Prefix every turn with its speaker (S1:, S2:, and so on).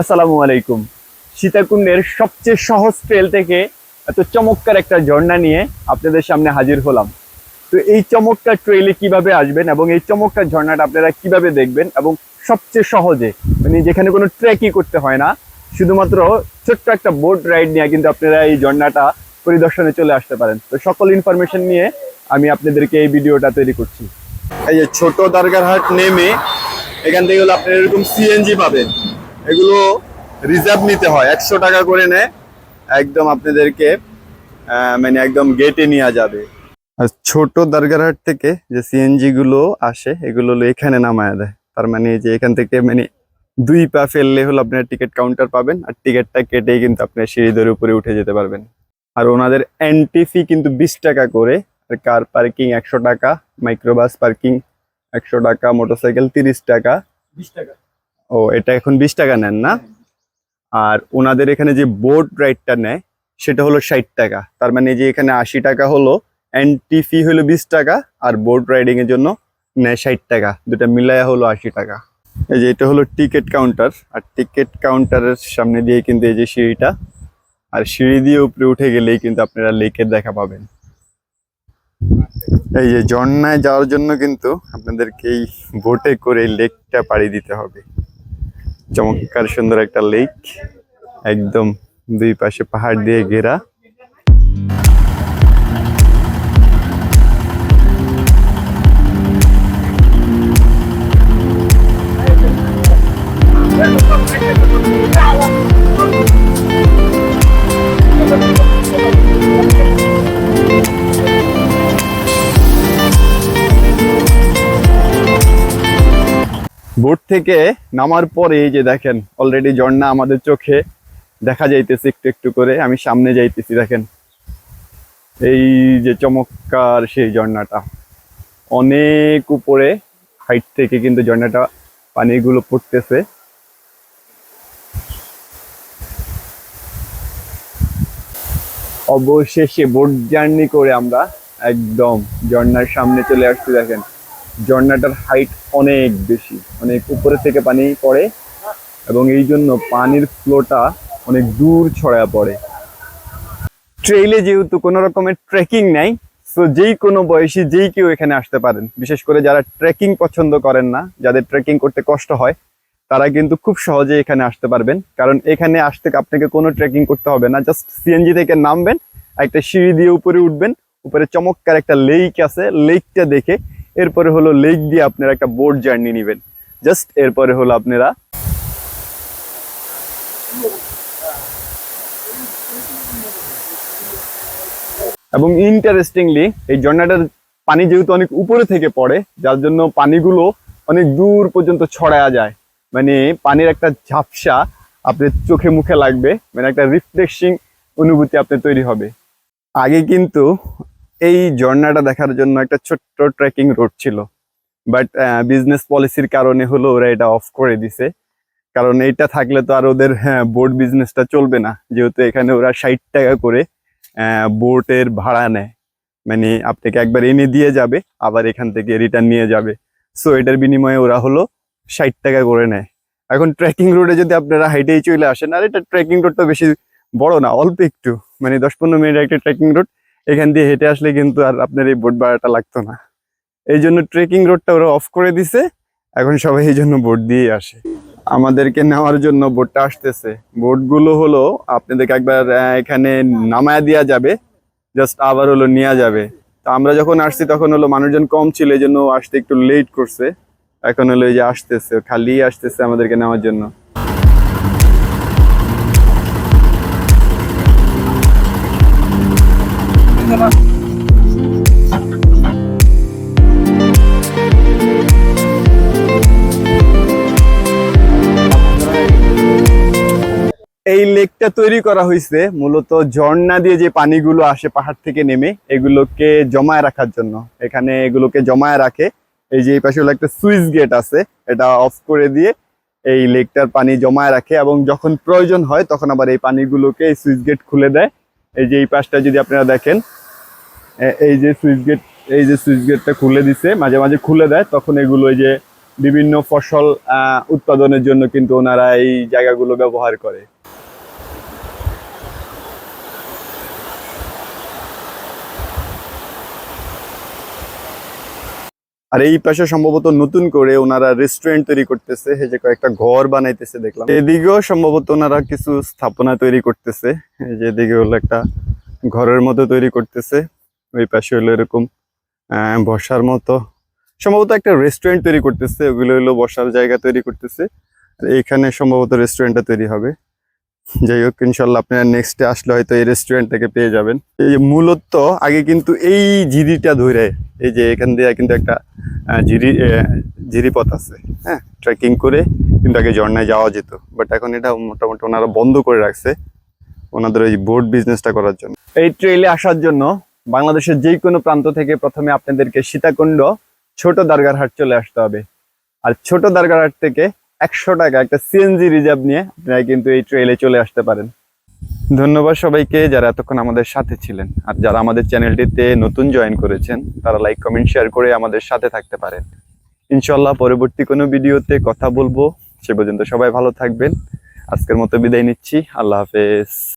S1: আসসালামু আলাইকুম। সীতাকুণ্ডের সবচেয়ে সহজ ট্রেল থেকে এত চমৎকার একটা ঝর্ণা নিয়ে আপনাদের সামনে হাজির হলাম। তো এই চমৎকার ট্রেলে কীভাবে আসবেন এবং এই চমৎকার ঝর্ণাটা আপনারা কীভাবে দেখবেন এবং সবচেয়ে সহজে মানে যেখানে কোনো ট্রেকই করতে হয় না, শুধুমাত্র ছোট্ট একটা বোট রাইড নিয়ে কিন্তু আপনারা এই ঝর্ণাটা পরিদর্শনে চলে আসতে পারেন। তো সকল ইনফরমেশন নিয়ে আমি আপনাদেরকে এই ভিডিওটা তৈরি করছি। এই যে ছোট দারগারহাট নেমে এখান থেকে হলো আপনারা এরকম সিএনজি পাবেন। এগুলো রিজার্ভ নিতে হয়। একশো টাকা করে নেয় একদম আপনাদেরকে মানে একদম গেটে নেওয়া যাবে। আর ছোট দারগারহাট থেকে যে সিএনজি গুলো আসে, এগুলো এখানে নামায় দেয়। তার মানে যে এখান থেকে মানে দুই পা ফেললে হলো আপনার টিকিট কাউন্টার পাবেন, আর টিকিটটা কেটেই কিন্তু আপনার সিঁড়ি ধরে উপরে উঠে যেতে পারবেন। আর ওনাদের এন্ট্রি ফি কিন্তু বিশ টাকা করে, আর কার পার্কিং একশো টাকা মাইক্রোবাস পার্কিং একশো টাকা মোটরসাইকেল তিরিশ টাকা।
S2: বিশ টাকা।
S1: ও, এটা এখন বিশ টাকা নেন না? আর ওনাদের এখানে যে বোট রাইডটা নেয়, সেটা হলো ষাট টাকা। তার মানে যে এখানে আশি টাকা হলো এন্ট্রি ফি হলো বিশ টাকা, আর বোর্ড রাইডিং এর জন্য নেয় ষাট টাকা। দুটা মিলায়া হলো আশি টাকা। এই যে এটা হলো টিকিট কাউন্টার আর টিকিট কাউন্টারের সামনে দিয়ে কিন্তু এই যে সিঁড়িটা, আর সিঁড়ি দিয়ে উপরে উঠে গেলেই কিন্তু আপনারা লেকের দেখা পাবেন। এই যে ঝর্ণায় যাওয়ার জন্য কিন্তু আপনাদেরকে এই বোটে করে লেকটা পাড়ি দিতে হবে। চমৎকার সুন্দর একটা লেক একদম দুই পাশে পাহাড় দিয়ে ঘেরা। থেকে নামার পরে এই যে দেখেন অলরেডি ঝর্ণা আমাদের চোখে দেখা যাইতেছে একটু একটু করে, আমি সামনে যাইতেছি দেখেন। এই যে চমৎকার সেই ঝর্ণাটা। অনেক উপরে হাইট থেকে কিন্তু ঝর্ণাটা পানিগুলো পড়তেছে। অবশেষে বোট জার্নি করে আমরা একদম ঝর্ণার সামনে চলে আসছি দেখেন। ঝর্ণাটার হাইট অনেক বেশি, অনেক উপরে থেকে পানি পড়ে এবং এই জন্য পানির ফ্লোটা অনেক দূর ছড়ায় পড়ে। ট্রেইলে যেহেতু কোনো রকমের ট্রেকিং নাই তো যেই কোনো বয়সী যেই কেউ এখানে আসতে পারেন। বিশেষ করে যারা ট্রেকিং পছন্দ করেন না, যাদের ট্রেকিং করতে কষ্ট হয়, তারা কিন্তু খুব সহজে এখানে আসতে পারবেন। কারণ এখানে আসতে আপনাকে কোনো ট্রেকিং করতে হবে না জাস্ট সিএনজি থেকে নামবেন, একটা সিঁড়ি দিয়ে উপরে উঠবেন, উপরে চমৎকার একটা লেক আছে লেকটা দেখে এরপরে হলো লেক দিয়ে আপনারা একটা বোট জার্নি নেবেন। জাস্ট এরপরে হলো আপনারা এবং ইন্টারেস্টিংলি এই ঝর্ণাটার পানি যেহেতু অনেক উপরে থেকে পড়ে, যার জন্য পানিগুলো অনেক দূর পর্যন্ত ছড়ায়া যায়। মানে পানির একটা ঝাপসা আপনার চোখে মুখে লাগবে মানে একটা রিফ্লেক্সিং অনুভূতি আপনার তৈরি হবে। আগে কিন্তু এই ঝর্ণাটা দেখার জন্য একটা ছোট্ট ট্রেকিং রোড ছিল। বাট বিজনেস পলিসির কারণে হলো ওরা এটা অফ করে দিছে। কারণ এইটা থাকলে তো আর ওদের হ্যাঁ বোট বিজনেসটা চলবে না। যেহেতু এখানে ওরা ষাট টাকা করে বোটের ভাড়া নেয়। মানে আপনাকে একবার এনে দিয়ে যাবে, আবার এখান থেকে রিটার্ন নিয়ে যাবে। সো এটার বিনিময়ে ওরা হলো ষাট টাকা করে নেয়। এখন ট্রেকিং রোডে যদি আপনারা হাইটেই চলে আসেন, আর এটা ট্রেকিং রোডটা বেশি বড় না, অল্প একটু। মানে দশ পনেরো মিনিট একটা ট্রেকিং রোড এখান দিয়ে হেঁটে আসলে কিন্তু আর আপনার এই বোট ভাড়াটা লাগতো না। এই জন্য ট্রেকিং রোডটা ওরা অফ করে দিছে, এখন সবাই এই জন্য বোট দিয়ে আসে। আমাদেরকে নেওয়ার জন্য বোটটা আসতেছে। বোটগুলো হলো, আপনাদেরকে একবার এখানে নামায়া দেওয়া যাবে জাস্ট আবার হলো নেওয়া যাবে। তো আমরা যখন আসছি তখন হলো মানুষজন কম ছিল, এই জন্য আসতে একটু লেট করছে। এখন হলো এই যে আসতেছে, খালি আসতেছে আমাদেরকে নেওয়ার জন্য। এই লেকটা তৈরি করা হয়েছে মূলত ঝর্ণা দিয়ে যে পানিগুলো আসে পাহাড় থেকে নেমে, এগুলোকে জমায় রাখার জন্য। এখানে এগুলোকে জমায় রাখে। এই যে এই পাশে একটা সুইচ গেট আছে, এটা অফ করে দিয়ে এই লেকটার পানি জমায় রাখে এবং যখন প্রয়োজন হয় তখন আবার এই পানিগুলোকে এই সুইচ গেট খুলে দেয়। এই যে এই পাশটা যদি আপনারা দেখেন এই যে সুইচ গেট, এই যে সুইচ গেটটা খুলে দিছে, মাঝে মাঝে খুলে দেয়, তখন এগুলো এই যে বিভিন্ন ফসল উৎপাদনের জন্য কিন্তু ওনারা এই জায়গাগুলো ব্যবহার করে। আর এই পাশে সম্ভবত নতুন করে ওনারা রেস্টুরেন্ট তৈরি করতেছে, এই যে কয়েকটা ঘর বানাইতেছে দেখলাম। এদিকেও সম্ভবত ওনারা কিছু স্থাপনা তৈরি করতেছে, এই যে এদিকে হলো একটা ঘরের মতো তৈরি করতেছে, ওই পাশে হলো এরকম বসার মতো। সম্ভবত একটা রেস্টুরেন্ট তৈরি করতেছে, ওগুলো হলো বসার জায়গা তৈরি করতেছে, আর এইখানে সম্ভবত রেস্টুরেন্টটা তৈরি হবে। যাই হোক, ইনশাল্লাহ আপনারা নেক্সটে আসলে হয়তো এই রেস্টুরেন্টটাকে পেয়ে যাবেন। এই যে মূলত আগে কিন্তু এই ঝিরিটা ধরে, এই যে এখান দিয়ে কিন্তু একটা ঝিরি ঝিরিপথ আছে হ্যাঁ? ট্রেকিং করে কিন্তু আগে ঝর্ণায় যাওয়া যেত। বাট এখন এটা মোটামুটি ওনারা বন্ধ করে রাখছে, ওনাদের ওই বোট বিজনেসটা করার জন্য। এই ট্রেইলে আসার জন্য বাংলাদেশের যে কোনো প্রান্ত থেকে প্রথমে আপনাদেরকে সীতাকুণ্ড ছোট দারগারহাট চলে আসতে হবে। আর ছোট দারগারহাট থেকে একশো টাকা, একটা সিএনজি রিজার্ভ নিয়ে আপনারা কিন্তু এই ট্রেলে চলে আসতে পারেন। ধন্যবাদ সবাইকে যারা এতক্ষণ আমাদের সাথে ছিলেন। আর যারা আমাদের চ্যানেলটিতে নতুন জয়েন করেছেন, তারা লাইক কমেন্ট শেয়ার করে আমাদের সাথে থাকতে পারেন। ইনশাল্লাহ পরবর্তী কোনো ভিডিওতে কথা বলব। সে পর্যন্ত সবাই ভালো থাকবেন। আজকের মতো বিদায় নিচ্ছি। আল্লাহ হাফেজ।